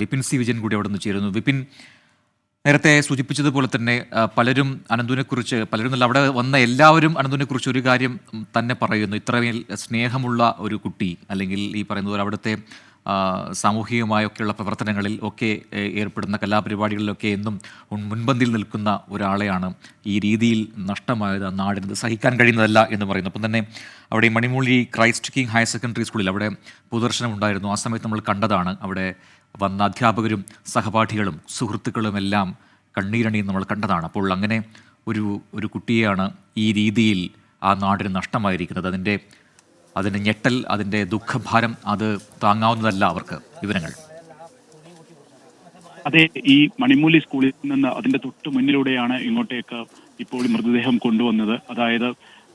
Vipin C Vijayan കൂടി അവിടെ നിന്ന് ചേരുന്നു. വിപിൻ നേരത്തെ സൂചിപ്പിച്ചതുപോലെ തന്നെ പലരും അനന്തുവിനെക്കുറിച്ച് പലരും നല്ല അവിടെ വന്ന എല്ലാവരും അനന്തുവിനെക്കുറിച്ച് ഒരു കാര്യം തന്നെ പറയുന്നു. ഇത്രമേൽ സ്നേഹമുള്ള ഒരു കുട്ടി അല്ലെങ്കിൽ ഈ പറയുന്നത് പോലെ അവിടുത്തെ സാമൂഹികമായൊക്കെയുള്ള പ്രവർത്തനങ്ങളിൽ ഒക്കെ ഏർപ്പെടുന്ന കലാപരിപാടികളിലൊക്കെ എന്നും മുൻപന്തിയിൽ നിൽക്കുന്ന ഒരാളെയാണ് ഈ രീതിയിൽ നഷ്ടമായത് നാടിന് സഹിക്കാൻ കഴിയുന്നതല്ല എന്ന് പറയുന്നു അപ്പം തന്നെ അവിടെ ഈ Manimooli Christ King higher secondary സ്കൂളിൽ അവിടെ പൊതുദർശനം ഉണ്ടായിരുന്നു ആ സമയത്ത് നമ്മൾ കണ്ടതാണ് അവിടെ വന്ന അധ്യാപകരും സഹപാഠികളും സുഹൃത്തുക്കളും എല്ലാം കണ്ണീരണിയും നമ്മൾ കണ്ടതാണ്. അപ്പോൾ അങ്ങനെ ഒരു ഒരു കുട്ടിയെയാണ് ഈ രീതിയിൽ ആ നാടിന് നഷ്ടമായിരിക്കുന്നത്. അതിന്റെ അതിന്റെ ഞെട്ടൽ അതിന്റെ ദുഃഖഭാരം അത് താങ്ങാവുന്നതല്ല അവർക്ക് വിവരങ്ങൾ. അതെ ഈ മണിമൂലി സ്കൂളിൽ നിന്ന് അതിന്റെ തൊട്ട് മുന്നിലൂടെയാണ് ഇങ്ങോട്ടേക്ക് ഇപ്പോൾ മൃതദേഹം കൊണ്ടുവന്നത്. അതായത്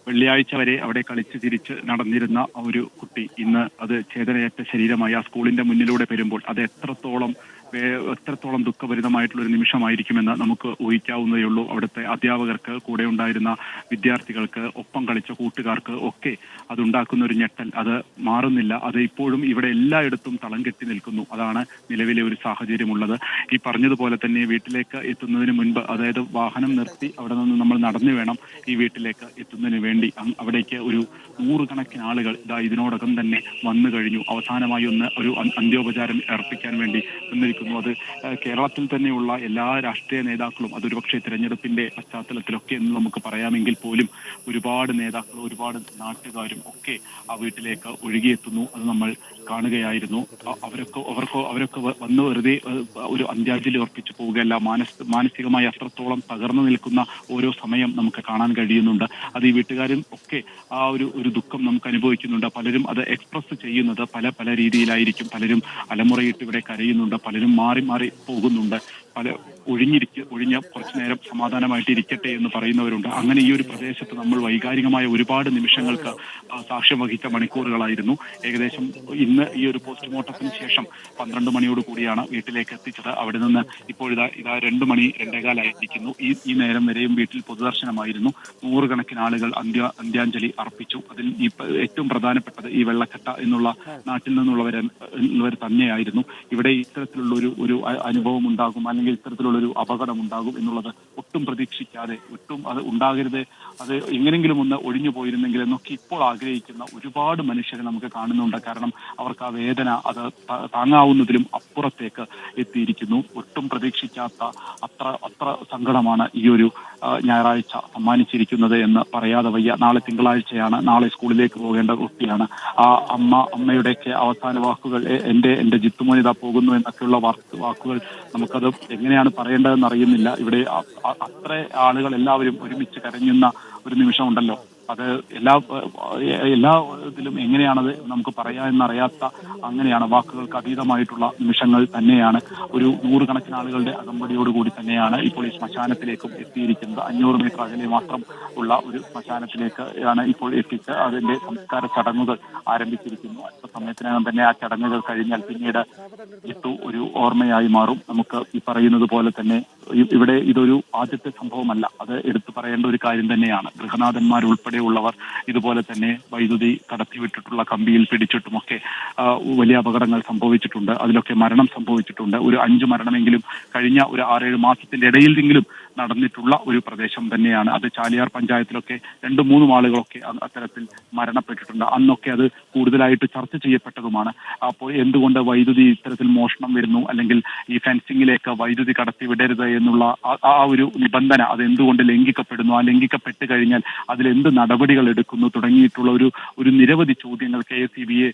വെള്ളിയാഴ്ച വരെ അവിടെ കളിച്ച് തിരിച്ച് നടന്നിരുന്ന ഒരു കുട്ടി ഇന്ന് അത് ചേതനയറ്റ ശരീരമായി ആ സ്കൂളിന്റെ മുന്നിലൂടെ വരുമ്പോൾ അത് എത്രത്തോളം എത്രത്തോളം ദുഃഖഭരിതമായിട്ടുള്ള ഒരു നിമിഷമായിരിക്കുമെന്ന് നമുക്ക് ഊഹിക്കാവുന്നതേ ഉള്ളൂ. അവിടുത്തെ അധ്യാപകർക്ക് കൂടെ ഉണ്ടായിരുന്ന വിദ്യാർത്ഥികൾക്ക് ഒപ്പം കളിച്ച കൂട്ടുകാർക്ക് ഒക്കെ അതുണ്ടാക്കുന്ന ഒരു ഞെട്ടൽ. അത് മാറുന്നില്ല. അത് ഇപ്പോഴും ഇവിടെ എല്ലായിടത്തും തളം കെട്ടി നിൽക്കുന്നു. അതാണ് നിലവിലെ ഒരു സാഹചര്യമുള്ളത്. ഈ പറഞ്ഞതുപോലെ തന്നെ വീട്ടിലേക്ക് എത്തുന്നതിന് മുൻപ് അതായത് വാഹനം നിർത്തി അവിടെ നിന്ന് നമ്മൾ നടന്നു വേണം ഈ വീട്ടിലേക്ക് എത്തുന്നതിന് വേണ്ടി. അവിടേക്ക് ഒരു നൂറുകണക്കിന് ആളുകൾ ഇതാ ഇതിനോടകം തന്നെ വന്നു കഴിഞ്ഞു. അവസാനമായി ഒന്ന് ഒരു അന്ത്യോപചാരം അർപ്പിക്കാൻ വേണ്ടി അത് കേരളത്തിൽ തന്നെയുള്ള എല്ലാ രാഷ്ട്രീയ നേതാക്കളും അതൊരു പക്ഷേ തിരഞ്ഞെടുപ്പിന്റെ പശ്ചാത്തലത്തിലൊക്കെ എന്ന് നമുക്ക് പറയാമെങ്കിൽ പോലും ഒരുപാട് നേതാക്കൾ ഒരുപാട് നാട്ടുകാരും ഒക്കെ ആ വീട്ടിലേക്ക് ഒഴുകിയെത്തുന്നു അത് നമ്മൾ കാണുകയായിരുന്നു. അവരൊക്കെ അവർക്ക് അവരൊക്കെ വന്ന് വെറുതെ ഒരു അന്ത്യാഞ്ജലി അർപ്പിച്ചു പോവുകയല്ല. മാനസ് മാനസികമായി അത്രത്തോളം തകർന്നു നിൽക്കുന്ന ഓരോ സമയം നമുക്ക് കാണാൻ കഴിയുന്നുണ്ട്. അത് ഈ വീട്ടുകാരും ഒക്കെ ആ ഒരു ഒരു ദുഃഖം നമുക്ക് അനുഭവിക്കുന്നുണ്ട്. പലരും അത് എക്സ്പ്രസ് ചെയ്യുന്നത് പല പല രീതിയിലായിരിക്കും. പലരും അലമുറയിട്ട് ഇവിടെ കരയുന്നുണ്ട്. പലരും മാറി മാറി പോകുന്നുണ്ട്. പല ഒഴിഞ്ഞിരിക്ക ഒഴിഞ്ഞ കുറച്ചു നേരം സമാധാനമായിട്ട് ഇരിക്കട്ടെ എന്ന് പറയുന്നവരുണ്ട്. അങ്ങനെ ഈ ഒരു പ്രദേശത്ത് നമ്മൾ വൈകാരികമായ ഒരുപാട് നിമിഷങ്ങൾക്ക് സാക്ഷ്യം വഹിച്ച മണിക്കൂറുകളായിരുന്നു. ഏകദേശം ഇന്ന് ഈ ഒരു പോസ്റ്റ്മോർട്ടത്തിന് ശേഷം പന്ത്രണ്ട് മണിയോട് കൂടിയാണ് വീട്ടിലേക്ക് എത്തിച്ചത്. അവിടെ നിന്ന് ഇപ്പോൾ ഇതാ രണ്ട് മണി രണ്ടേകാലായിരിക്കുന്നു. ഈ ഈ നേരം വരെയും വീട്ടിൽ പൊതുദർശനമായിരുന്നു. നൂറുകണക്കിന് ആളുകൾ അന്ത്യ അന്ത്യാഞ്ജലി അർപ്പിച്ചു. അതിൽ ഈ ഏറ്റവും പ്രധാനപ്പെട്ടത് ഈ വെള്ളക്കെട്ട എന്നുള്ള നാട്ടിൽ നിന്നുള്ളവരെ തന്നെയായിരുന്നു. ഇവിടെ ഇത്തരത്തിലുള്ള ഒരു ഒരു അനുഭവം ഉണ്ടാകും. അല്ലെങ്കിൽ ഇത്തരത്തിലുള്ള ഒരു അപകടം ഉണ്ടാകും എന്നുള്ളത് ഒട്ടും പ്രതീക്ഷിക്കാതെ ഒട്ടും അത് ഉണ്ടാകരുത് അത് എങ്ങനെങ്കിലും ഒന്ന് ഒഴിഞ്ഞു പോയിരുന്നെങ്കിൽ എന്നൊക്കെ ഇപ്പോൾ ആഗ്രഹിക്കുന്ന ഒരുപാട് മനുഷ്യരെ നമുക്ക് കാണുന്നുണ്ട്. കാരണം അവർക്ക് ആ വേദന അത് താങ്ങാവുന്നതിലും അപ്പുറത്തേക്ക് എത്തിയിരിക്കുന്നു. ഒട്ടും പ്രതീക്ഷിക്കാത്ത അത്ര അത്ര സങ്കടമാണ് ഈ ഒരു ഞായറാഴ്ച സമ്മാനിച്ചിരിക്കുന്നത് എന്ന് പറയാതെ വയ്യ. നാളെ തിങ്കളാഴ്ചയാണ് നാളെ സ്കൂളിലേക്ക് പോകേണ്ട കുട്ടിയാണ്. ആ അമ്മ അമ്മയുടെയൊക്കെ അവസാന വാക്കുകൾ എന്റെ എന്റെ ജിത്തുമോനിത പോകുന്നു എന്നൊക്കെയുള്ള വാക്ക് വാക്കുകൾ നമുക്കത് എങ്ങനെയാണ് പറയേണ്ടതെന്ന് അറിയുന്നില്ല. ഇവിടെ അത്ര ആളുകൾ എല്ലാവരും ഒരുമിച്ച് കരഞ്ഞുന്ന ഒരു നിമിഷം ഉണ്ടല്ലോ. അത് എല്ലാ എല്ലാ ഇതിലും എങ്ങനെയാണത് നമുക്ക് പറയാമെന്നറിയാത്ത അങ്ങനെയാണ്. വാക്കുകൾക്ക് അതീതമായിട്ടുള്ള നിമിഷങ്ങൾ തന്നെയാണ്. ഒരു നൂറുകണക്കിന് ആളുകളുടെ അകമ്പടിയോടുകൂടി തന്നെയാണ് ഇപ്പോൾ ഈ ശ്മശാനത്തിലേക്കും എത്തിയിരിക്കുന്നത്. അഞ്ഞൂറ് മീറ്റർ അകലെ മാത്രം ഉള്ള ഒരു ശ്മശാനത്തിലേക്ക് ആണ് ഇപ്പോൾ എത്തിച്ച് അതിന്റെ സംസ്കാര ചടങ്ങുകൾ ആരംഭിച്ചിരിക്കുന്നു. അല്പ സമയത്തിനകം തന്നെ ആ ചടങ്ങുകൾ കഴിഞ്ഞാൽ പിന്നീട് ഇട്ടു ഒരു ഓർമ്മയായി മാറും. നമുക്ക് ഈ പറയുന്നത് പോലെ തന്നെ ഇവിടെ ഇതൊരു ആദ്യത്തെ സംഭവമല്ല. അത് എടുത്തു പറയേണ്ട ഒരു കാര്യം തന്നെയാണ്. ഗൃഹനാഥന്മാർ ഉൾപ്പെടെയുള്ളവർ ഇതുപോലെ തന്നെ വൈദ്യുതി കടത്തിവിട്ടിട്ടുള്ള കമ്പിയിൽ പിടിച്ചിട്ടുമൊക്കെ വലിയ അപകടങ്ങൾ സംഭവിച്ചിട്ടുണ്ട്. അതിലൊക്കെ മരണം സംഭവിച്ചിട്ടുണ്ട്. ഒരു അഞ്ച് മരണമെങ്കിലും കഴിഞ്ഞ ഒരു ആറേഴ് മാസത്തിന്റെ ഇടയിലെങ്കിലും നടന്നിട്ടുള്ള ഒരു പ്രദേശം തന്നെയാണ്. അത് ചാലിയാർ പഞ്ചായത്തിലൊക്കെ രണ്ട് മൂന്ന് ആളുകളൊക്കെ അത്തരത്തിൽ മരണപ്പെട്ടിട്ടുണ്ട്. അന്നൊക്കെ അത് കൂടുതലായിട്ട് ചർച്ച ചെയ്യപ്പെട്ടതുമാണ്. അപ്പോൾ എന്തുകൊണ്ട് വൈദ്യുതി ഇത്തരത്തിൽ മോഷണം വരുന്നു? അല്ലെങ്കിൽ ഈ ഫെൻസിങ്ങിലേക്ക് വൈദ്യുതി കടത്തി വിടരുത് എന്നുള്ള ആ- ഒരു നിബന്ധന അത് എന്തുകൊണ്ട് ലംഘിക്കപ്പെടുന്നു? ആ ലംഘിക്കപ്പെട്ട് കഴിഞ്ഞാൽ അതിൽ എന്ത് നടപടികൾ എടുക്കുന്നു? തുടങ്ങിയിട്ടുള്ള ഒരു ഒരു നിരവധി ചോദ്യങ്ങൾ കെ എസ് ഇ ബിയെ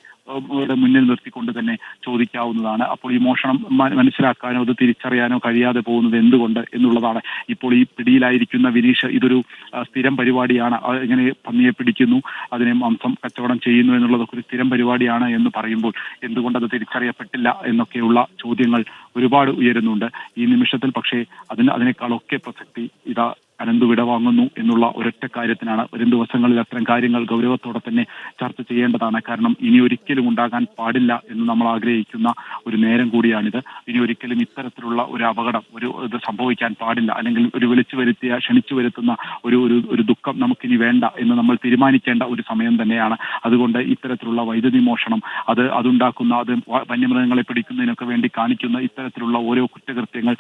മുന്നിൽ നിർത്തിക്കൊണ്ട് തന്നെ ചോദിക്കാവുന്നതാണ്. അപ്പോൾ ഈ മോഷണം മനസ്സിലാക്കാനോ അത് തിരിച്ചറിയാനോ കഴിയാതെ പോകുന്നത് എന്തുകൊണ്ട് എന്നുള്ളതാണ്. ഇപ്പോൾ ഈ പിടിയിലായിരിക്കുന്ന വിനീഷ് ഇതൊരു സ്ഥിരം പരിപാടിയാണ്. ഇങ്ങനെ പന്നിയെ പിടിക്കുന്നു അതിനെ മാംസം കച്ചവടം ചെയ്യുന്നു എന്നുള്ളതൊക്കെ ഒരു സ്ഥിരം പരിപാടിയാണ് എന്ന് പറയുമ്പോൾ എന്തുകൊണ്ട് അത് തിരിച്ചറിയപ്പെട്ടില്ല എന്നൊക്കെയുള്ള ചോദ്യങ്ങൾ ഒരുപാട് ഉയരുന്നുണ്ട്. ഈ നിമിഷത്തിൽ പക്ഷേ അതിന് അതിനേക്കാളൊക്കെ പ്രസക്തി ഇതാ അനന്ത് വിടവാങ്ങുന്നു എന്നുള്ള ഒരൊറ്റ കാര്യത്തിനാണ് വരും ദിവസങ്ങളിൽ അത്തരം കാര്യങ്ങൾ ഗൗരവത്തോടെ തന്നെ ചർച്ച ചെയ്യേണ്ടതാണ്. കാരണം ഇനി ഒരിക്കലും ഉണ്ടാകാൻ പാടില്ല എന്ന് നമ്മൾ ആഗ്രഹിക്കുന്ന ഒരു നേരം കൂടിയാണിത്. ഇനി ഒരിക്കലും ഇത്തരത്തിലുള്ള ഒരു അപകടം ഒരു ഇത് സംഭവിക്കാൻ പാടില്ല. അല്ലെങ്കിൽ ഒരു വിളിച്ചു വരുത്തിയ ക്ഷണിച്ചു വരുത്തുന്ന ഒരു ഒരു ഒരു ദുഃഖം നമുക്കിനി വേണ്ട എന്ന് നമ്മൾ തീരുമാനിക്കേണ്ട ഒരു സമയം തന്നെയാണ്. അതുകൊണ്ട് ഇത്തരത്തിലുള്ള വൈദ്യുതി മോഷണം അത് അതുണ്ടാക്കുന്ന അത് വന്യമൃഗങ്ങളെ പിടിക്കുന്നതിനൊക്കെ വേണ്ടി കാണിക്കുന്ന ഇത്തരത്തിലുള്ള ഓരോ കുറ്റകൃത്യങ്ങൾ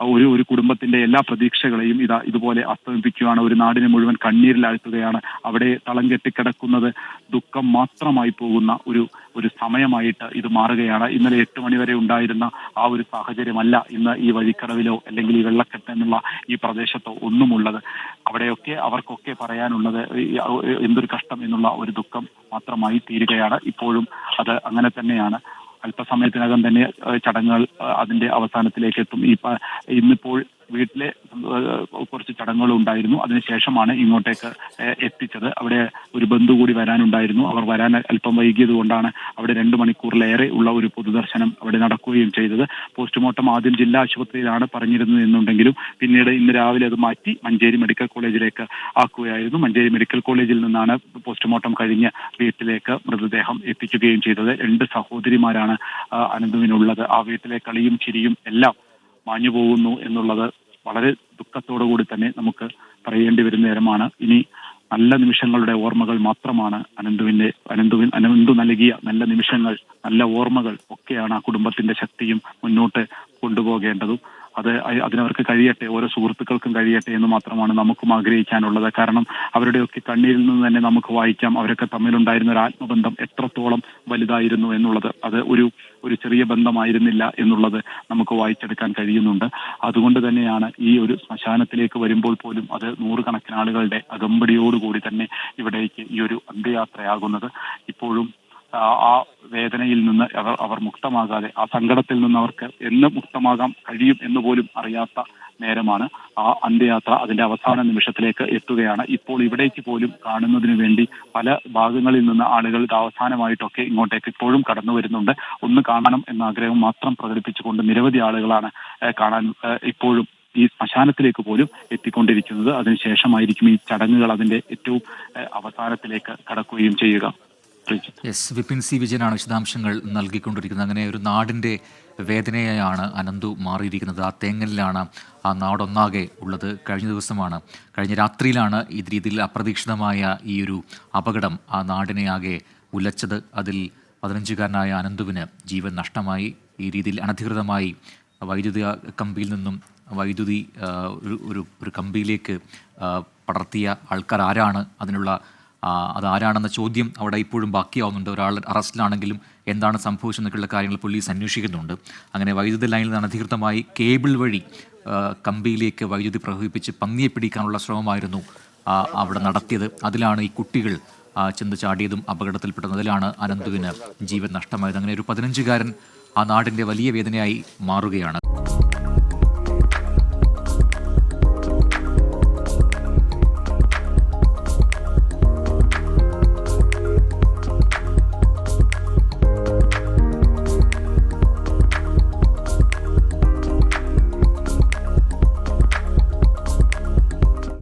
ഒരു ഒരു കുടുംബത്തിന്റെ എല്ലാ പ്രതീക്ഷകളെയും ഇതാ ഇതുപോലെ അസ്തമിപ്പിക്കുകയാണ്. ഒരു നാടിനെ മുഴുവൻ കണ്ണീരിലാഴ്ത്തുകയാണ്. അവിടെ തളം കെട്ടിക്കിടക്കുന്നത് ദുഃഖം മാത്രമായി പോകുന്ന ഒരു ഒരു സമയമായിട്ട് ഇത് മാറുകയാണ്. ഇന്നലെ എട്ട് മണിവരെ ഉണ്ടായിരുന്ന ആ ഒരു സാഹചര്യമല്ല ഇന്ന് ഈ വഴിക്കടവിലോ അല്ലെങ്കിൽ ഈ വെള്ളക്കെട്ട് എന്നുള്ള ഈ പ്രദേശത്തോ ഒന്നുമുള്ളത്. അവിടെയൊക്കെ അവർക്കൊക്കെ പറയാനുള്ളത് എന്തൊരു കഷ്ടം എന്നുള്ള ഒരു ദുഃഖം മാത്രമായി തീരുകയാണ്. ഇപ്പോഴും അത് അങ്ങനെ തന്നെയാണ്. അല്പസമയത്തിനകം തന്നെ ചടങ്ങുകൾ അതിന്റെ അവസാനത്തിലേക്ക് എത്തും. ഈ ഇന്നിപ്പോൾ വീട്ടിലെ കുറച്ച് ചടങ്ങുകൾ ഉണ്ടായിരുന്നു അതിനുശേഷമാണ് ഇങ്ങോട്ടേക്ക് എത്തിച്ചത്. അവിടെ ഒരു ബന്ധു കൂടി വരാനുണ്ടായിരുന്നു. അവർ വരാൻ അല്പം വൈകിയത് കൊണ്ടാണ് അവിടെ രണ്ട് മണിക്കൂറിലേറെ ഉള്ള ഒരു പൊതുദർശനം അവിടെ നടക്കുകയും ചെയ്തത്. പോസ്റ്റ്മോർട്ടം ആദ്യം ജില്ലാ ആശുപത്രിയിലാണ് പറഞ്ഞിരുന്നത് എന്നുണ്ടെങ്കിലും പിന്നീട് ഇന്ന് രാവിലെ അത് മാറ്റി മഞ്ചേരി മെഡിക്കൽ കോളേജിലേക്ക് ആക്കുകയായിരുന്നു. മഞ്ചേരി മെഡിക്കൽ കോളേജിൽ നിന്നാണ് പോസ്റ്റ്മോർട്ടം കഴിഞ്ഞ് വീട്ടിലേക്ക് മൃതദേഹം എത്തിക്കുകയും ചെയ്തത്. രണ്ട് സഹോദരിമാരാണ് അനന്തുവിനുള്ളത്. ആ വീട്ടിലെ കളിയും ചിരിയും എല്ലാം മാഞ്ഞു പോകുന്നു എന്നുള്ളത് വളരെ ദുഃഖത്തോടു കൂടി തന്നെ നമുക്ക് പറയേണ്ടി വരുന്ന നേരമാണ്. ഇനി നല്ല നിമിഷങ്ങളുടെ ഓർമ്മകൾ മാത്രമാണ് അനന്തുവിന്റെ അനന്തുവിൻ അനന്തു നൽകിയ നല്ല നിമിഷങ്ങൾ നല്ല ഓർമ്മകൾ ഒക്കെയാണ് ആ കുടുംബത്തിന്റെ ശക്തിയും മുന്നോട്ട് കൊണ്ടുപോകേണ്ടതും. അത് അതിനവർക്ക് കഴിയട്ടെ ഓരോ സുഹൃത്തുക്കൾക്കും കഴിയട്ടെ എന്ന് മാത്രമാണ് നമുക്കും ആഗ്രഹിക്കാനുള്ളത്. കാരണം അവരുടെയൊക്കെ കണ്ണീരിൽ നിന്ന് തന്നെ നമുക്ക് വായിക്കാം. അവരൊക്കെ തമ്മിലുണ്ടായിരുന്ന ഒരു ആത്മബന്ധം എത്രത്തോളം വലുതായിരുന്നു എന്നുള്ളത്. അത് ഒരു ഒരു ചെറിയ ബന്ധമായിരുന്നില്ല എന്നുള്ളത് നമുക്ക് വായിച്ചെടുക്കാൻ കഴിയുന്നുണ്ട്. അതുകൊണ്ട് തന്നെയാണ് ഈ ഒരു ശ്മശാനത്തിലേക്ക് വരുമ്പോൾ പോലും അത് നൂറുകണക്കിന് ആളുകളുടെ അകമ്പടിയോടുകൂടി തന്നെ ഇവിടേക്ക് ഈ ഒരു അന്ത്യയാത്രയാകുന്നത് ഇപ്പോഴും ആ വേദനയിൽ നിന്ന് അവർ അവർ മുക്തമാകാതെ ആ സങ്കടത്തിൽ നിന്ന് അവർക്ക് എന്ന് മുക്തമാകാൻ കഴിയും എന്ന് പോലും അറിയാത്ത നേരമാണ് ആ അന്ത്യയാത്ര അതിന്റെ അവസാന നിമിഷത്തിലേക്ക് എത്തുകയാണ്. ഇപ്പോൾ ഇവിടേക്ക് പോലും കാണുന്നതിന് വേണ്ടി പല ഭാഗങ്ങളിൽ നിന്ന് ആളുകൾ അവസാനമായിട്ടൊക്കെ ഇങ്ങോട്ടേക്ക് ഇപ്പോഴും കടന്നു വരുന്നുണ്ട്. ഒന്ന് കാണണം എന്ന ആഗ്രഹം മാത്രം പ്രകടിപ്പിച്ചുകൊണ്ട് നിരവധി ആളുകളാണ് കാണാൻ ഇപ്പോഴും ഈ ശ്മശാനത്തിലേക്ക് പോലും എത്തിക്കൊണ്ടിരിക്കുന്നത്. അതിനുശേഷമായിരിക്കും ഈ ചടങ്ങുകൾ അതിന്റെ ഏറ്റവും അവസാനത്തിലേക്ക് കടക്കുകയും ചെയ്യുക. യെസ് വിപിൻ സി വിജയനാണ് വിശദാംശങ്ങൾ നൽകിക്കൊണ്ടിരിക്കുന്നത്. അങ്ങനെ ഒരു നാടിന്റെ വേദനയായാണ് അനന്തു മാറിയിരിക്കുന്നത്. ആ തേങ്ങലിലാണ് ആ നാടൊന്നാകെ ഉള്ളത്. കഴിഞ്ഞ ദിവസമാണ് കഴിഞ്ഞ രാത്രിയിലാണ് ഈ രീതിയിൽ അപ്രതീക്ഷിതമായ ഈ ഒരു അപകടം ആ നാടിനെ ആകെ ഉലച്ചത്. അതിൽ പതിനഞ്ചുകാരനായ അനന്തുവിന് ജീവൻ നഷ്ടമായി. ഈ രീതിയിൽ അനധികൃതമായി വൈദ്യുതി കമ്പിയിൽ നിന്നും വൈദ്യുതി ഒരു ഒരു കമ്പിയിലേക്ക് പടർത്തിയ ആൾക്കാർ ആരാണ് അതിനുള്ള അതാരാണെന്ന ചോദ്യം അവിടെ ഇപ്പോഴും ബാക്കിയാവുന്നുണ്ട്. ഒരാൾ അറസ്റ്റിലാണെങ്കിലും എന്താണ് സംഭവിച്ചെന്നൊക്കെയുള്ള കാര്യങ്ങൾ പോലീസ് അന്വേഷിക്കുന്നുണ്ട്. അങ്ങനെ വൈദ്യുതി ലൈനിൽ നിന്ന് അനധികൃതമായി കേബിൾ വഴി കമ്പിയിലേക്ക് വൈദ്യുതി പ്രവഹിപ്പിച്ച് പന്നിയെ പിടിക്കാനുള്ള ശ്രമമായിരുന്നു അവിടെ നടത്തിയത്. അതിലാണ് ഈ കുട്ടികൾ ചെന്ന് ചാടിയതും അപകടത്തിൽപ്പെട്ടതും. അതിലാണ് അനന്തുവിന് ജീവൻ നഷ്ടമായത്. അങ്ങനെ ഒരു പതിനഞ്ചുകാരൻ ആ നാടിന്റെ വലിയ വേദനയായി മാറുകയാണ്.